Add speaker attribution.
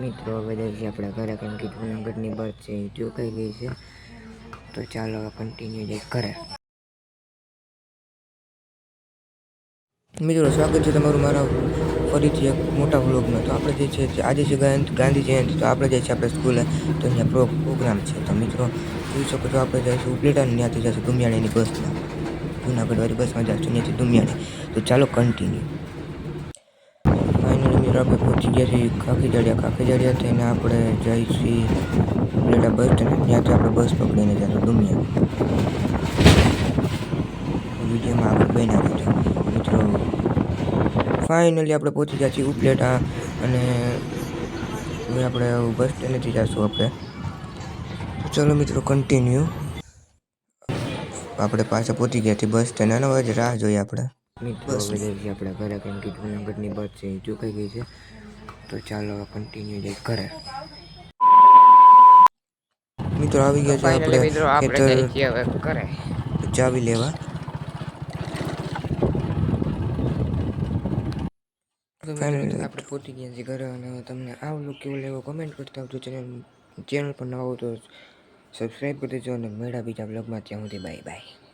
Speaker 1: મિત્રો, હવે જઈએ આપણે ઘરે, કેમ કે જૂનાગઢની બર્થ છે ચૂકાઈ ગઈ છે. તો ચાલો હવે કન્ટિન્યુ જઈ ઘરે. મિત્રો, સ્વાગત છે તમારું મારા ફરીથી એક મોટા વ્લોગમાં. તો આપણે જે છે આજે છે ગાંધી જયંતિ, તો આપણે જે છે આપણે સ્કૂલે તો અહીંયા પ્રો, પ્રોગ્રામ છે. તો મિત્રો, જોઈ શકો છો આપણે જઈશું ઉપલેટા અને ત્યાંથી જઈશું દુમિયાણીની બસમાં. જુનાગઢવાળી બસમાં જઈશું, ત્યાંથી દુમિયાણી. તો ચાલો કન્ટિન્યુ આપણે પહોંચી ગયા છીએ કાકીજાડિયા જડિયા કાકી જડિયા થઈને આપણે જઈશું ઉપલેટા બસ સ્ટેન્ડ. ત્યાંથી આપણે બસ પકડીને જઈશું ડુમિયા. વિડીયોમાં આપણે બેન રહેજો મિત્રો ફાઇનલી આપણે પહોંચી ગયા છીએ ઉપલેટા અને હવે આપણે બસ સ્ટેન્ડથી જઈશું આપણે. ચલો મિત્રો કન્ટિન્યુ આપણે પાછા પહોંચી ગયા છીએ બસ સ્ટેન્ડ. અને હવે રાહ જોઈએ આપણે. મિત્રો હવે જઈએ આપણે ઘરે કેમ કે જૂનાગઢની બસ છે એ ચૂકાઈ ગઈ છે. તો ચાલો કન્ટિન્યુ જઈ ઘરે. મિત્રો આવી ગયા છે આપણે ખેતર. ચાવી લેવા. આપણે પહોંચી ગયા છીએ ઘરે અને તમને આ વ્લોગ કેવો લેવો કમેન્ટ કરતા આવજો. ચેનલ ચેનલ પર નવો તો સબસ્ક્રાઈબ કરી દેજો અને મેળા બીજા બ્લોગમાં ત્યાં સુધી બાય બાય